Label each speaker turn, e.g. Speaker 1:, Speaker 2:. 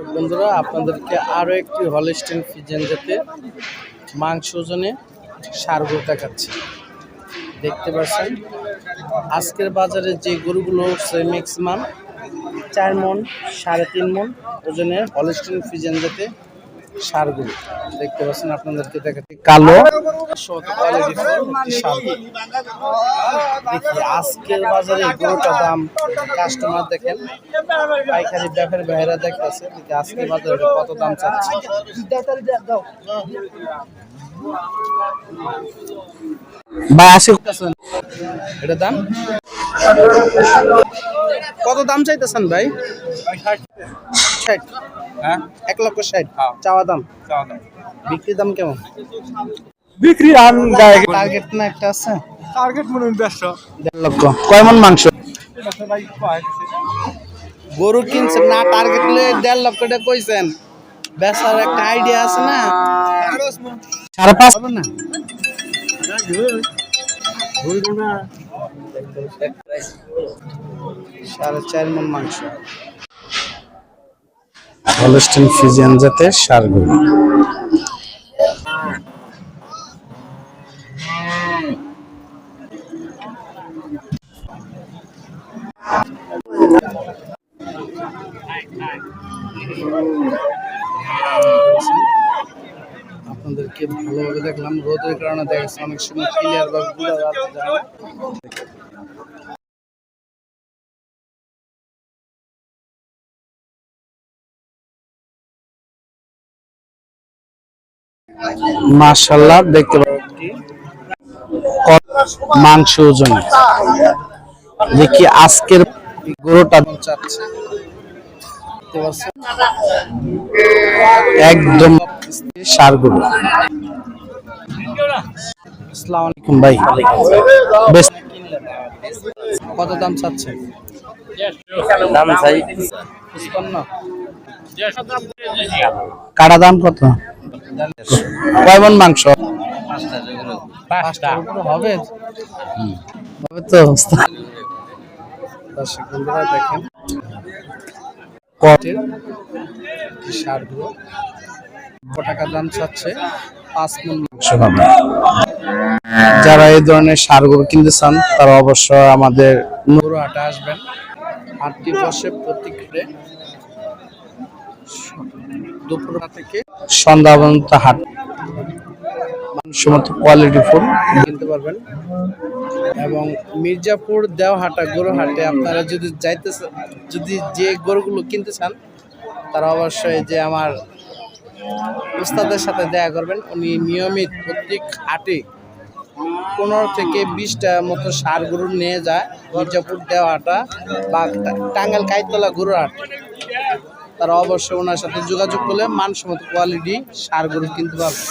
Speaker 1: দর্শক বন্ধুরা, আপনাদেরকে আরও একটি হলস্টিন ফিজেন যাতে মাংস ওজনে সার গরু দেখাচ্ছে। দেখতে পাচ্ছেন, আজকের বাজারে যে গরুগুলো হচ্ছে ম্যাক্সিমাম চার মন, সাড়ে তিন মন ওজনের হলস্টিন ফিজেন জাতে সারগুলো। দেখতে পাচ্ছেন আপনাদেরকে দেখাচ্ছি কালো। দেখি আজকের বাজারে গরুটা দাম কাস্টমার দেখেন পাইকারি ব্যাপারে ভাইরা দেখতেছে দেখি আজকের বাজারে কত দাম চাচ্ছে। এটা দাম? কত দাম চাইতেছেন ভাই? ষাট।
Speaker 2: হ্যাঁ?
Speaker 1: এক লক্ষ ষাট।
Speaker 2: হ্যাঁ।
Speaker 1: চাওয়া দাম। বিক্রি দাম। কেমন?
Speaker 2: বিক্রি
Speaker 1: টার্গেট না একটা আছে?
Speaker 2: টার্গেট মনে হয় দেড়শো।
Speaker 1: দেড় লক্ষ। কয় মন মাংস? গরু কিনছেন না টার্গেট হলে দেড় লক্ষ টাকা কইছেন। বেচার একটা আইডিয়া আছে না? সাড়ে পাঁচ হবে না? সাড়ে চার মন মাংস। হলস্টিন ফিজিয়ান জাতের সারগুলো আপনাদেরকে ভালোভাবে দেখলাম। রোদের কারণে দেখা অনেক সময় ক্লিয়ার ভাবে মাশাল্লাহ দেখতে পাচ্ছি। মাংস ওজন। দেখি আজকের গরুটা? একদম সার গরু। আসসালামু আলাইকুম ভাই। কত দাম চাচ্ছে
Speaker 3: দাম চাই।
Speaker 1: কাটা দাম কত? কয় মন মাংস? হবে? হবে তো দর্শক বন্ধুরা দেখেন। কটের সারগুলো টাকা দাম চাচ্ছে? পাঁচ মন মাংস। হবে যারা এই ধরনের সারগুলো কিনতে চান তারা অবশ্য আমাদের নৌরো হাটে আসবেন। আটটি বসে প্রতি ঘুরে দুপুরটা থেকে সন্ধ্যা পর্যন্ত হাট। মানসম্মত কোয়ালিটি ফুল কিনতে পারবেন। এবং মির্জাপুর দেওহাটা গরু হাটে আপনারা যদি যাইতে যদি যে গরুগুলো কিনতে চান, তারা অবশ্যই যে আমার উস্তাদের সাথে দেখা করবেন। উনি নিয়মিত প্রত্যেক হাটে পনেরো থেকে বিশটা মতো সার গরু নিয়ে যায়। মির্জাপুর দেওয়াটা বা টাঙ্গাল কাইতলা গরুর হাট তারা অবশ্যই ওনার সাথে যোগাযোগ করলে মানসম্মত কোয়ালিটি সার গরু কিনতে পারবে